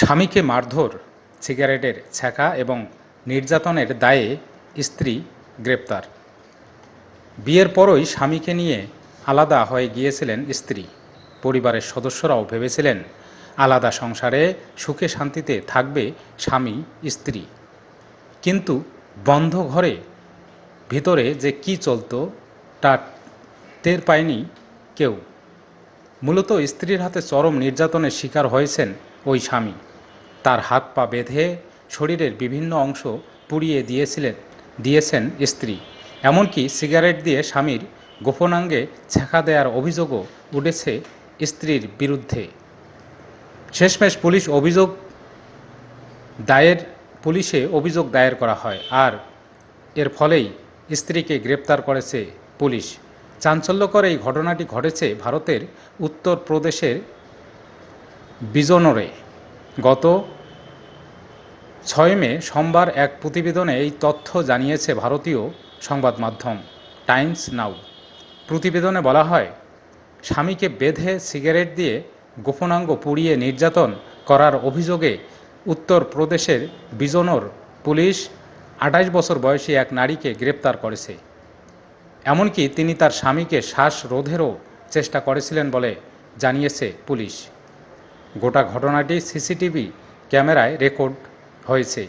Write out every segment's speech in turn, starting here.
স্বামীকে মারধর, সিগারেটের ছ্যাঁকা এবং নির্যাতনের দায়ে স্ত্রী গ্রেপ্তার। বিয়ের পরই স্বামীকে নিয়ে আলাদা হয়ে গিয়েছিলেন স্ত্রী। পরিবারের সদস্যরাও ভেবেছিলেন, আলাদা সংসারে সুখে শান্তিতে থাকবে স্বামী, স্ত্রী। কিন্তু বন্ধ ঘরে ভিতরে যে কি চলতো, তা টের পায়নি কেউ। মূলত স্ত্রীর হাতে চরম নির্যাতনের শিকার হয়েছেন ওই স্বামী। তার হাত পা বেঁধে শরীরের বিভিন্ন অংশ পুড়িয়ে দিয়েছিলেন, দিয়েছেন স্ত্রী। এমনকি সিগারেট দিয়ে স্বামীর গোপনাঙ্গে ছ্যাঁকা দেওয়ার অভিযোগও উঠেছে স্ত্রীর বিরুদ্ধে। শেষমেশ পুলিশ অভিযোগ দায়ের, পুলিশে অভিযোগ দায়ের করা হয় আর এর ফলেই স্ত্রীকে গ্রেপ্তার করেছে পুলিশ। চাঞ্চল্যকর এই ঘটনাটি ঘটেছে ভারতের উত্তরপ্রদেশের বিজনোরে। গত ছয় মে সোমবার এক প্রতিবেদনে এই তথ্য জানিয়েছে ভারতীয় সংবাদ মাধ্যম টাইমস নাও। প্রতিবেদনে বলা হয়, স্বামীকে বেঁধে সিগারেট দিয়ে গোপনাঙ্গ পুড়িয়ে নির্যাতন করার অভিযোগে উত্তরপ্রদেশের বিজনোর পুলিশ আঠাশ বছর বয়সী এক নারীকে গ্রেপ্তার করেছে। এমনকি তিনি তার স্বামীকে শ্বাসরোধেরও চেষ্টা করেছিলেন বলে জানিয়েছে পুলিশ। গোটা ঘটনাটি সিসিটিভি ক্যামেরায় রেকর্ড হয়েছে।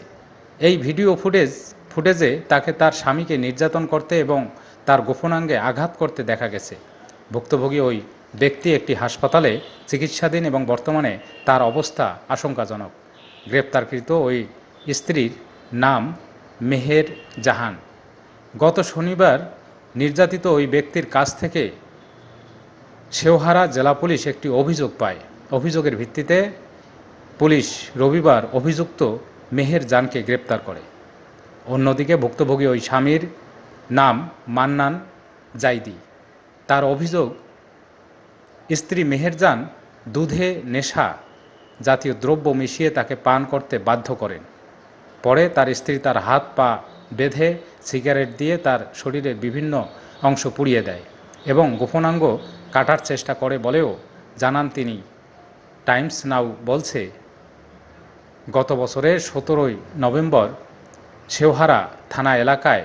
এই ভিডিও ফুটেজ, ফুটেজে তাকে তার স্বামীকে নির্যাতন করতে এবং তার গোপনাঙ্গে আঘাত করতে দেখা গেছে। ভুক্তভোগী ওই ব্যক্তি একটি হাসপাতালে চিকিৎসাধীন এবং বর্তমানে তার অবস্থা আশঙ্কাজনক। গ্রেপ্তারকৃত ওই স্ত্রীর নাম মেহের জাহান। গত শনিবার নির্যাতিত ওই ব্যক্তির কাছ থেকে শেওহারা জেলা পুলিশ একটি অভিযোগ পায়। অভিযোগের ভিত্তিতে পুলিশ রবিবার অভিযুক্ত মেহের জানকে গ্রেপ্তার করে। অন্যদিকে ভুক্তভোগী ওই স্বামীর নাম মান্নান জাইদি। তার অভিযোগ, স্ত্রী মেহেরজান দুধে নেশা জাতীয় দ্রব্য মিশিয়ে তাকে পান করতে বাধ্য করেন। পরে তার স্ত্রী তার হাত পা বেঁধে সিগারেট দিয়ে তার শরীরের বিভিন্ন অংশ পুড়িয়ে দেয় এবং গোপনাঙ্গ কাটার চেষ্টা করে বলেও জানান তিনি। টাইমস নাও বলছে গত বছরের সতেরোই নভেম্বর শেওহারা থানা এলাকায়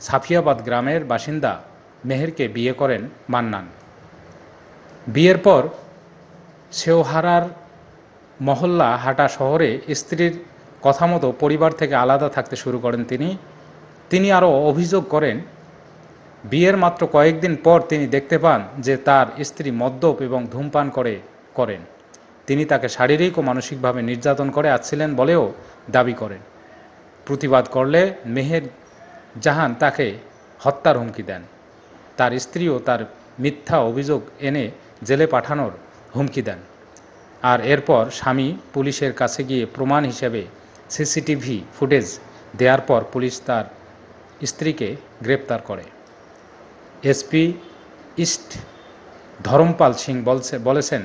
সাফিয়াবাদ গ্রামের বাসিন্দা মেহেরকে বিয়ে করেন মান্নান। বিয়ের পর শেওহারার মহল্লা হাটা শহরে স্ত্রীর কথা মতো পরিবার থেকে আলাদা থাকতে শুরু করেন তিনি। তিনি আরও অভিযোগ করেন, বিয়ের মাত্র কয়েকদিন পর তিনি দেখতে পান যে তার স্ত্রী মদ্যপ এবং ধূমপান করে করেন। তিনি তাকে শারীরিক ও মানসিকভাবে নির্যাতন করে আসছিলেন বলেও দাবি করেন। প্রতিবাদ করলে মেহের জাহান তাকে হত্যার হুমকি দেন। তার স্ত্রীও তার মিথ্যা অভিযোগ এনে জেলে পাঠানোর হুমকি দেন। আর এরপর স্বামী পুলিশের কাছে গিয়ে প্রমাণ হিসেবে সিসিটিভি ফুটেজ দেওয়ার পর পুলিশ তার স্ত্রীকে গ্রেপ্তার করে। এসপি ইস্ট ধরমপাল সিং বলছে বলেছেন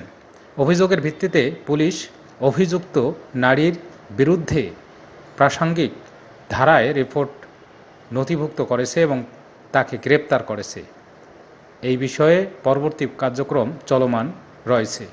অভিযোগের ভিত্তিতে পুলিশ অভিযুক্ত নারীর বিরুদ্ধে প্রাসঙ্গিক ধারায় রিপোর্ট নথিভুক্ত করেছে এবং তাকে গ্রেপ্তার করেছে। এই বিষয়ে পরবর্তী কার্যক্রম চলমান রয়েছে।